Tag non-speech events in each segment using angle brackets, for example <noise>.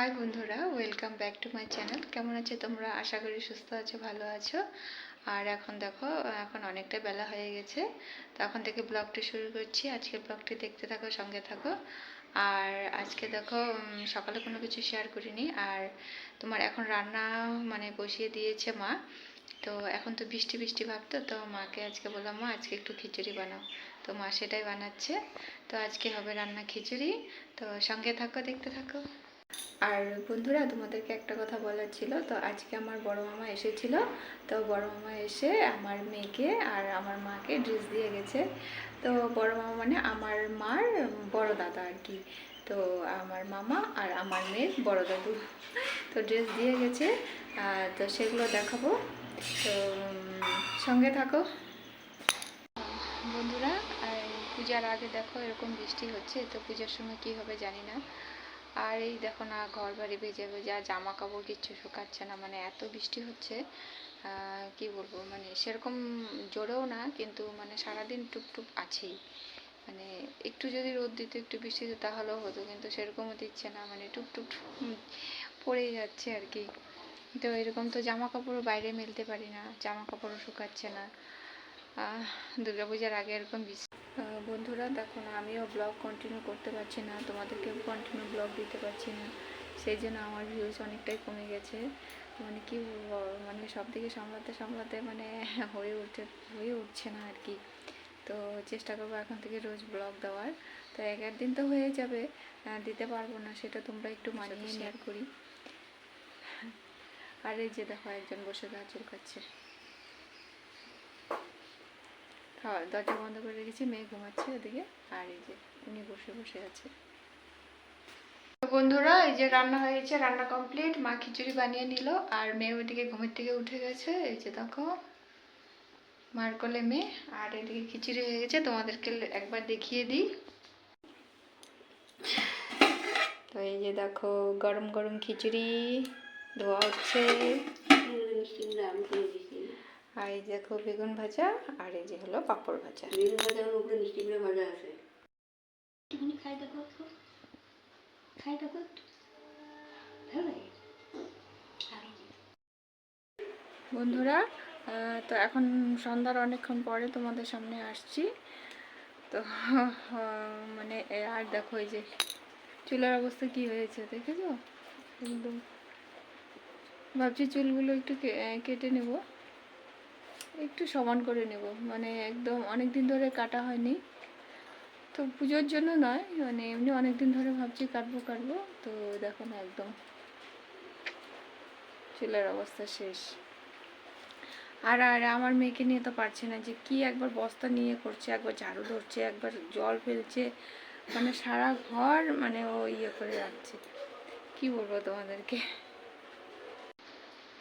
High বন্ধুরা, welcome back to my channel. কেমন আছে তোমরা? আশা করি সুস্থ আছো, ভালো আছো। আর এখন দেখো, এখন অনেকটা বেলা হয়ে গেছে। তো এখন থেকে ব্লগটি শুরু করছি। আজকে ব্লগটি দেখতে থাকো, সঙ্গে থাকো। আর আজকে দেখো সকালে কোনো কিছু শেয়ার করিনি। আর তোমার এখন রান্না মানে বসিয়ে দিয়েছে মা। তো এখন তো বৃষ্টি বৃষ্টি ভাবতো তো মাকে আজকে বললাম, মা, আজকে একটু খিচুড়ি বানাও। তো মা সেটাই বানাচ্ছে। তো আজকে হবে রান্না খিচুড়ি। তো সঙ্গে থাকো, দেখতে থাকো। আর বন্ধুরা, তোমাদেরকে একটা কথা বলার ছিল। তো আজকে আমার বড় মামা এসেছিল। তো বড় মামা এসে আমার মেয়েকে আর আমার মাকে ড্রেস দিয়ে গেছে। তো বড় মামা মানে আমার মার বড় দাদা আর কি। তো আমার মামা আর আমার মেয়ের বড় দাদু। তো ড্রেস দিয়ে গেছে। তো সেগুলো দেখাবো। তো সঙ্গে থাকো। বন্ধুরা, আর পূজার আগে দেখো এরকম বৃষ্টি হচ্ছে। তো পূজার সময় কি হবে জানি না। আর এই দেখো না ঘর বাড়ি ভেজে ভেজে আর জামা কাপড় কিচ্ছু শুকাচ্ছে না মানে এত বৃষ্টি হচ্ছে কি বলব মানে সেরকম জোরেও না, কিন্তু মানে সারাদিন টুপটুপ আছেই। মানে একটু যদি রোদ দিত, একটু বৃষ্টি দিত, তাহলেও হতো, কিন্তু সেরকমও দিচ্ছে না মানে টুপটুপ পড়েই যাচ্ছে আর কি। তো এরকম তো জামা কাপড়ও বাইরে মেলতে পারি না জামা কাপড়ও শুকাচ্ছে না। দুর্গাপূজার আগে এরকম বৃষ্টি বন্ধুরা দেখো না আমিও ব্লগ কন্টিনিউ করতে পারছি না তোমাদেরকেও কন্টিনিউ ব্লগ দিতে পারছি না সেই জন্য আমার ভিউজ অনেকটাই কমে গেছে। মানে কি মানে সব দিকে সামলাতে সামলাতে মানে হয়ে উঠে হয়ে উঠছে না আর কি। তো চেষ্টা করব এখন থেকে রোজ ব্লগ দেওয়ার। তো এক একদিন তো হয়ে যাবে দিতে পারব না সেটা তোমরা একটু মানিয়ে শেয়ার করি আর এই যে দেখো একজন বসে গা চুলকাচ্ছে। হ্যাঁ দরজা বন্ধ করে রেখেছি, মেয়ে ঘুমাচ্ছে ওদিকে আর এই যে উনি বসে বসে আছে। বন্ধুরা, এই যে রান্না হয়েছে রান্না কমপ্লিট মা খিচুড়ি বানিয়ে নিল, আর মেয়ে ওইদিকে ঘুমের থেকে উঠে গেছে, এই যে দেখো, মার কোলে মেয়ে, আর এদিকে খিচুড়ি হয়ে গেছে, তোমাদেরকে একবার দেখিয়ে দিই। তো এই যে দেখো, গরম গরম খিচুড়ি, ধোয়া হচ্ছে। আর এই দেখো বেগুন ভাজা আর এই যে হলো পাঁপড় ভাজা। একটুখানি খাই দেখো একটু। খাই দেখো একটু। ভালো লাগে? ভালো লাগে। বন্ধুরা তো এখন সন্ধ্যার অনেকক্ষণ পরে তোমাদের সামনে আসছি। তো মানে আর দেখো এই যে চুলের অবস্থা কি হয়েছে দেখেছ? একদম। ভাবছি চুলগুলো একটু কে- কেটে নেব। একটু সমান করে নেব। মানে একদম অনেক দিন ধরে কাটা হয়নি। তো পুজোর জন্য নয় মানে এমনি অনেক দিন ধরে ভাবছি কাটবো কাটবো। তো দেখো না একদম। চুলের অবস্থা শেষ। আর আর আমার মেয়েকে নিয়ে তো পারছে না যে কি একবার বস্তা নিয়ে করছে, একবার ঝাড়ু ধরছে, একবার জল ফেলছে। মানে সারা ঘর মানে ও ইয়ে করে রাখছে। কি বলব তোমাদেরকে?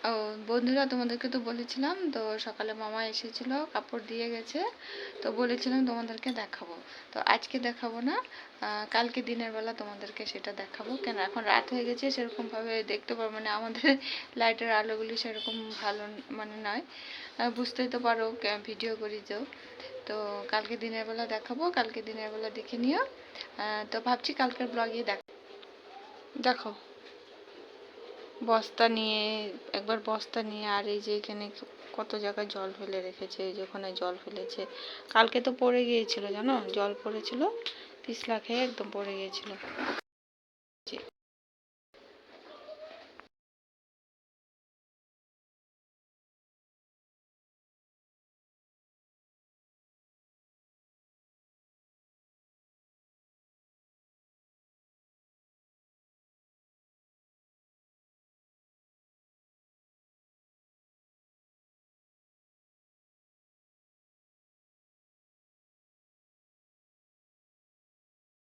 ও, বন্ধুরা তোমাদেরকে তো বলেছিলাম, তো সকালে মামা এসেছিল, কাপড় দিয়ে গেছে, তো বলেছিলাম তোমাদেরকে দেখাবো। তো আজকে দেখাবো না কালকে দিনের বেলা তোমাদেরকে সেটা দেখাবো। কেন, এখন রাত হয়ে গেছে, সেরকমভাবে দেখতে পারব মানে আমাদের <laughs> লাইটের আলোগুলি সেরকম ভালো মানে নয়। বুঝতেই তো পারো ভিডিও করি তো। তো কালকে দিনের বেলা দেখাবো, কালকে দিনের বেলা দেখে নিও। তো ভাবছি কালকের ব্লগে দেখ দেখো। বস্তা নিয়ে, একবার বস্তা নিয়ে, আর এই যে এখানে কত জায়গায় জল ফেলে রেখেছে, এই যে ওখানে জল ফেলেছে। কালকে তো পড়ে গিয়েছিল, জানো? জল পড়েছিল পিছলা খেয়ে একদম পড়ে গিয়েছিল।